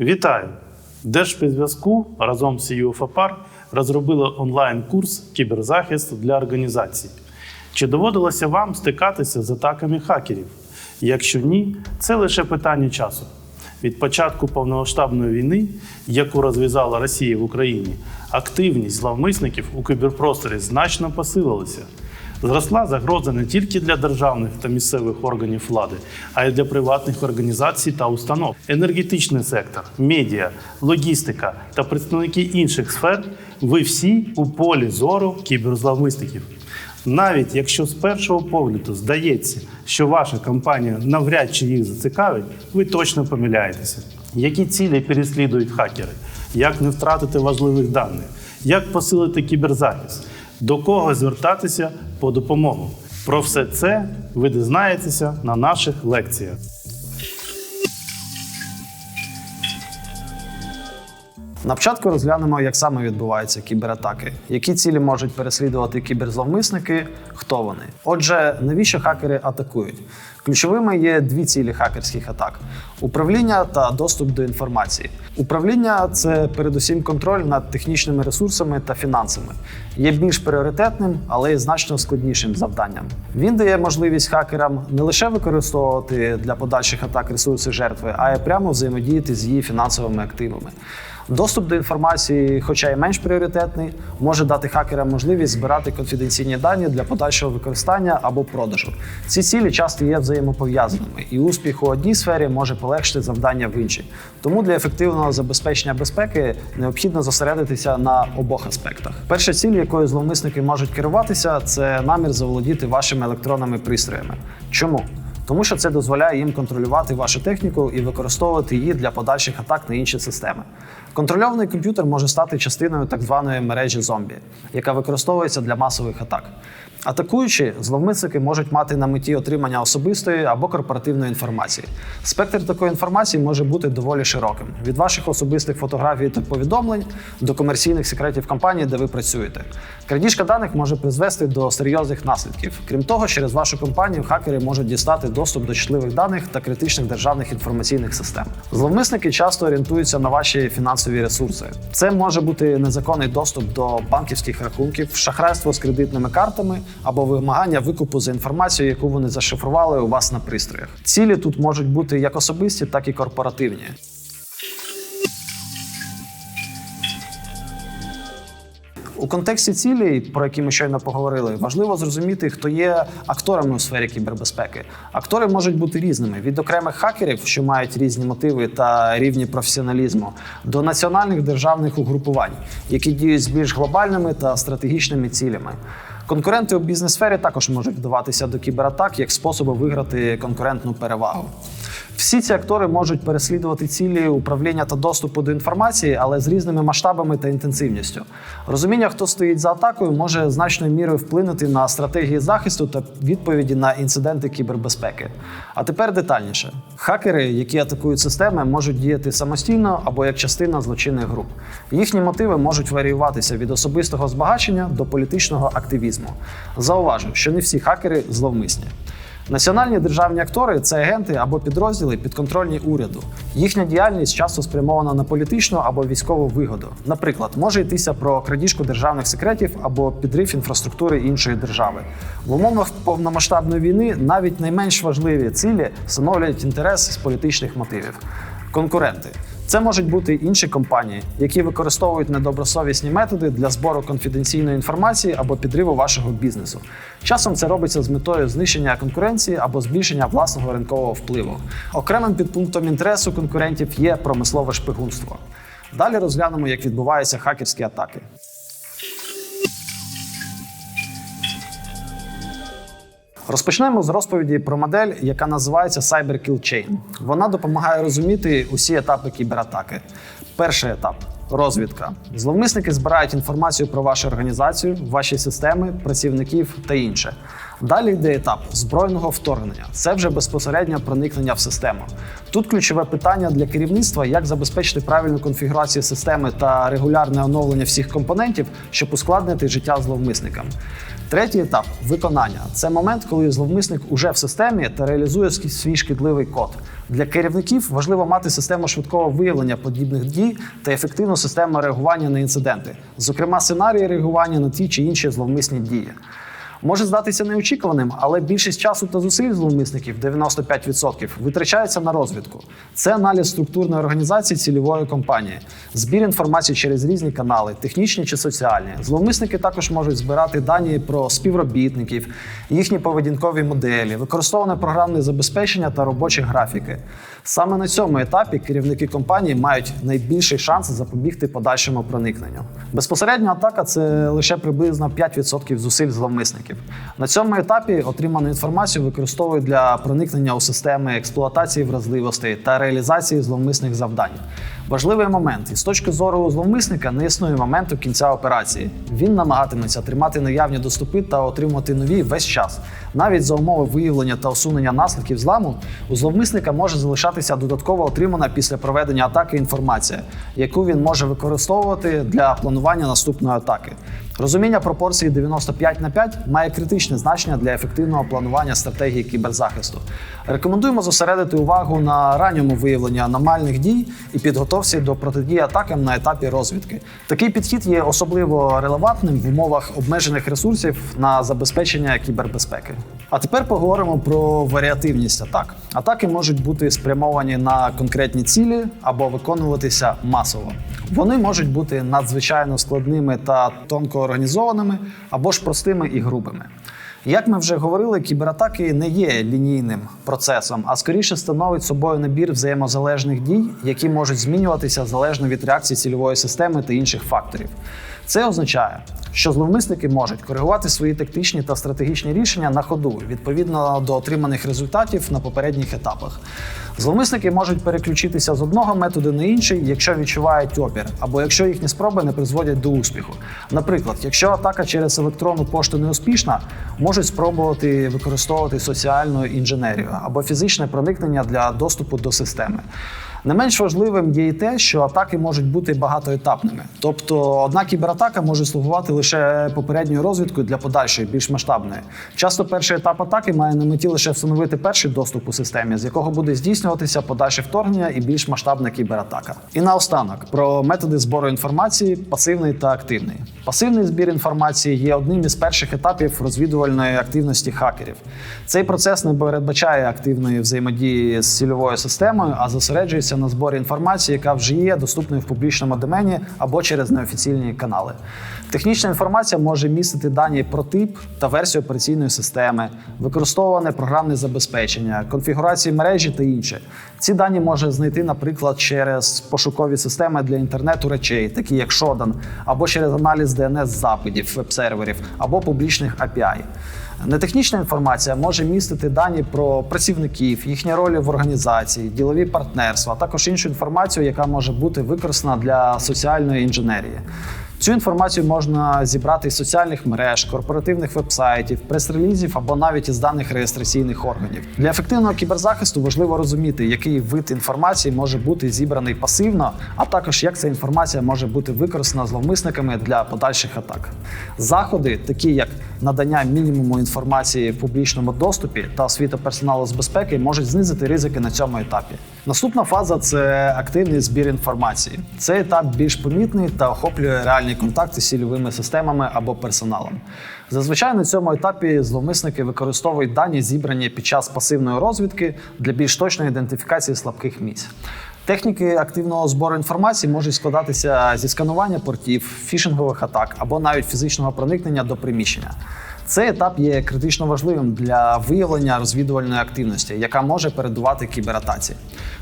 Вітаю! Держспецзв'язку разом з ЮФАПАР розробили онлайн-курс кіберзахист для організацій. Чи доводилося вам стикатися з атаками хакерів? Якщо ні, це лише питання часу. Від початку повномасштабної війни, яку розв'язала Росія в Україні, активність зловмисників у кіберпросторі значно посилилася. Зросла загроза не тільки для державних та місцевих органів влади, а й для приватних організацій та установ. Енергетичний сектор, медіа, логістика та представники інших сфер ви всі у полі зору кіберзловмисників. Навіть якщо з першого погляду здається, що ваша компанія навряд чи їх зацікавить, ви точно помиляєтеся. Які цілі переслідують хакери? Як не втратити важливих даних? Як посилити кіберзахист? До кого звертатися по допомогу? Про все це ви дізнаєтеся на наших лекціях. На початку розглянемо, як саме відбуваються кібератаки, які цілі можуть переслідувати кіберзловмисники, хто вони. Отже, навіщо хакери атакують? Ключовими є дві цілі хакерських атак: управління та доступ до інформації. Управління це передусім контроль над технічними ресурсами та фінансами. Є більш пріоритетним, але й значно складнішим завданням. Він дає можливість хакерам не лише використовувати для подальших атак ресурси жертви, а й прямо взаємодіяти з її фінансовими активами. Доступ до інформації, хоча й менш пріоритетний, може дати хакерам можливість збирати конфіденційні дані для подальшого використання або продажу. Ці цілі часто є взаємопов'язаними, і успіх у одній сфері може полегшити завдання в іншій. Тому для ефективного забезпечення безпеки необхідно зосередитися на обох аспектах. Перша ціль, якою зловмисники можуть керуватися, це намір заволодіти вашими електронними пристроями. Чому? Тому що це дозволяє їм контролювати вашу техніку і використовувати її для подальших атак на інші системи. Контрольований комп'ютер може стати частиною так званої мережі зомбі, яка використовується для масових атак. Атакуючи, зловмисники можуть мати на меті отримання особистої або корпоративної інформації. Спектр такої інформації може бути доволі широким: від ваших особистих фотографій та повідомлень до комерційних секретів компанії, де ви працюєте. Крадіжка даних може призвести до серйозних наслідків. Крім того, через вашу компанію хакери можуть дістати доступ до чутливих даних та критичних державних інформаційних систем. Зловмисники часто орієнтуються на ваші фінансові ресурси. Це може бути незаконний доступ до банківських рахунків, шахрайство з кредитними картами або вимагання викупу за інформацію, яку вони зашифрували у вас на пристроях. Цілі тут можуть бути як особисті, так і корпоративні. У контексті цілей, про які ми щойно поговорили, важливо зрозуміти, хто є акторами у сфері кібербезпеки. Актори можуть бути різними від окремих хакерів, що мають різні мотиви та рівні професіоналізму, до національних державних угрупувань, які діють з більш глобальними та стратегічними цілями. Конкуренти у бізнес-сфері також можуть вдаватися до кібератак як способу виграти конкурентну перевагу. Всі ці актори можуть переслідувати цілі управління та доступу до інформації, але з різними масштабами та інтенсивністю. Розуміння, хто стоїть за атакою, може значною мірою вплинути на стратегії захисту та відповіді на інциденти кібербезпеки. А тепер детальніше: хакери, які атакують системи, можуть діяти самостійно або як частина злочинних груп. Їхні мотиви можуть варіюватися від особистого збагачення до політичного активізму. Зауважу, що не всі хакери зловмисні. Національні державні актори це агенти або підрозділи підконтрольні уряду. Їхня діяльність часто спрямована на політичну або військову вигоду. Наприклад, може йтися про крадіжку державних секретів або підрив інфраструктури іншої держави. В умовах повномасштабної війни навіть найменш важливі цілі становлять інтерес з політичних мотивів. Конкуренти. Це можуть бути інші компанії, які використовують недобросовісні методи для збору конфіденційної інформації або підриву вашого бізнесу. Часом це робиться з метою знищення конкуренції або збільшення власного ринкового впливу. Окремим підпунктом інтересу конкурентів є промислове шпигунство. Далі розглянемо, як відбуваються хакерські атаки. Розпочнемо з розповіді про модель, яка називається Cyber Kill Chain. Вона допомагає розуміти усі етапи кібератаки. Перший етап розвідка. Зловмисники збирають інформацію про вашу організацію, ваші системи, працівників та інше. Далі йде етап збройного вторгнення. Це вже безпосереднє проникнення в систему. Тут ключове питання для керівництва, як забезпечити правильну конфігурацію системи та регулярне оновлення всіх компонентів, щоб ускладнити життя зловмисникам. Третій етап виконання. Це момент, коли зловмисник уже в системі та реалізує свій шкідливий код. Для керівників важливо мати систему швидкого виявлення подібних дій та ефективну систему реагування на інциденти, зокрема сценарії реагування на ті чи інші зловмисні дії. Може здатися неочікуваним, але більшість часу та зусиль зловмисників 95% витрачається на розвідку. Це аналіз структурної організації цільової компанії, збір інформації через різні канали, технічні чи соціальні. Зловмисники також можуть збирати дані про співробітників, їхні поведінкові моделі, використоване програмне забезпечення та робочі графіки. Саме на цьому етапі керівники компанії мають найбільший шанс запобігти подальшому проникненню. Безпосередня атака це лише приблизно 5% зусиль зловмисників. На цьому етапі отриману інформацію використовують для проникнення у системи експлуатації вразливостей та реалізації зловмисних завдань. Важливий момент із точки зору зловмисника не існує моменту кінця операції. Він намагатиметься тримати наявні доступи та отримувати нові весь час. Навіть за умови виявлення та усунення наслідків зламу у зловмисника може залишатися додатково отримана після проведення атаки інформація, яку він може використовувати для планування наступної атаки. Розуміння пропорції 95 на 5 має критичне значення для ефективного планування стратегії кіберзахисту. Рекомендуємо зосередити увагу на ранньому виявленні аномальних дій і підготовці до протидії атакам на етапі розвідки. Такий підхід є особливо релевантним в умовах обмежених ресурсів на забезпечення кібербезпеки. А тепер поговоримо про варіативність атак. Атаки можуть бути спрямовані на конкретні цілі або виконуватися масово. Вони можуть бути надзвичайно складними та тонко організованими, або ж простими і грубими. Як ми вже говорили, кібератаки не є лінійним процесом, а скоріше становить собою набір взаємозалежних дій, які можуть змінюватися залежно від реакції цільової системи та інших факторів. Це означає, що зловмисники можуть коригувати свої тактичні та стратегічні рішення на ходу відповідно до отриманих результатів на попередніх етапах. Зловмисники можуть переключитися з одного методу на інший, якщо відчувають опір, або якщо їхні спроби не призводять до успіху. Наприклад, якщо атака через електронну пошту не успішна, можуть спробувати використовувати соціальну інженерію або фізичне проникнення для доступу до системи. Не менш важливим є і те, що атаки можуть бути багатоетапними. Тобто одна кібератака може слугувати лише попередньою розвідкою для подальшої, більш масштабної. Часто перший етап атаки має на меті лише встановити перший доступ у системі, з якого буде здійснюватися подальше вторгнення і більш масштабна кібератака. І наостанок про методи збору інформації пасивний та активний. Пасивний збір інформації є одним із перших етапів розвідувальної активності хакерів. Цей процес не передбачає активної взаємодії з цільовою системою, а зосереджується на зборі інформації, яка вже є доступною в публічному домені або через неофіційні канали. Технічна інформація може містити дані про тип та версію операційної системи, використовуване програмне забезпечення, конфігурації мережі та інше. Ці дані може знайти, наприклад, через пошукові системи для інтернету речей, такі як Shodan, або через аналіз DNS-запитів веб-серверів, або публічних API. Нетехнічна інформація може містити дані про працівників, їхні ролі в організації, ділові партнерства, а також іншу інформацію, яка може бути використана для соціальної інженерії. Цю інформацію можна зібрати із соціальних мереж, корпоративних вебсайтів, прес-релізів або навіть із даних реєстраційних органів. Для ефективного кіберзахисту важливо розуміти, який вид інформації може бути зібраний пасивно, а також як ця інформація може бути використана зловмисниками для подальших атак. Заходи, такі як надання мінімуму інформації в публічному доступі та освіта персоналу з безпеки, можуть знизити ризики на цьому етапі. Наступна фаза це активний збір інформації. Цей етап більш помітний та охоплює реальні контакти з цільовими системами або персоналом. Зазвичай на цьому етапі зловмисники використовують дані, зібрані під час пасивної розвідки для більш точної ідентифікації слабких місць. Техніки активного збору інформації можуть складатися зі сканування портів, фішингових атак або навіть фізичного проникнення до приміщення. Цей етап є критично важливим для виявлення розвідувальної активності, яка може передувати кібератаці.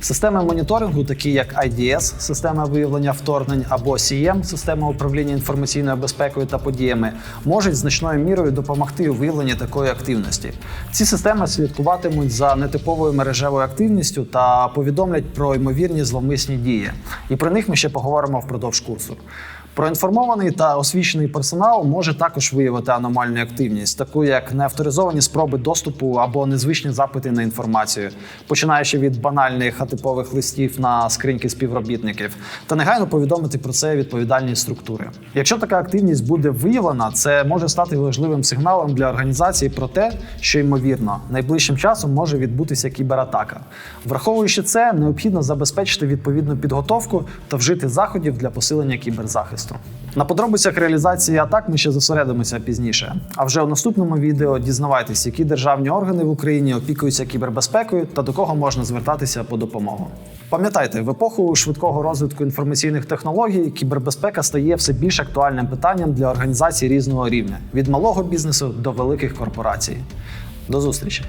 Системи моніторингу, такі як IDS, система виявлення вторгнень, або CM, система управління інформаційною безпекою та подіями, можуть значною мірою допомогти у виявленні такої активності. Ці системи слідкуватимуть за нетиповою мережевою активністю та повідомлять про ймовірні зловмисні дії. І про них ми ще поговоримо впродовж курсу. Проінформований та освічений персонал може також виявити аномальну активність, таку як неавторизовані спроби доступу або незвичні запити на інформацію, починаючи від банальних атипових листів на скриньки співробітників, та негайно повідомити про це відповідальні структури. Якщо така активність буде виявлена, це може стати важливим сигналом для організації про те, що ймовірно найближчим часом може відбутися кібератака. Враховуючи це, необхідно забезпечити відповідну підготовку та вжити заходів для посилення кіберзахисту. На подробицях реалізації атак ми ще зосередимося пізніше. А вже у наступному відео дізнавайтесь, які державні органи в Україні опікуються кібербезпекою та до кого можна звертатися по допомогу. Пам'ятайте, в епоху швидкого розвитку інформаційних технологій кібербезпека стає все більш актуальним питанням для організацій різного рівня від малого бізнесу до великих корпорацій. До зустрічі!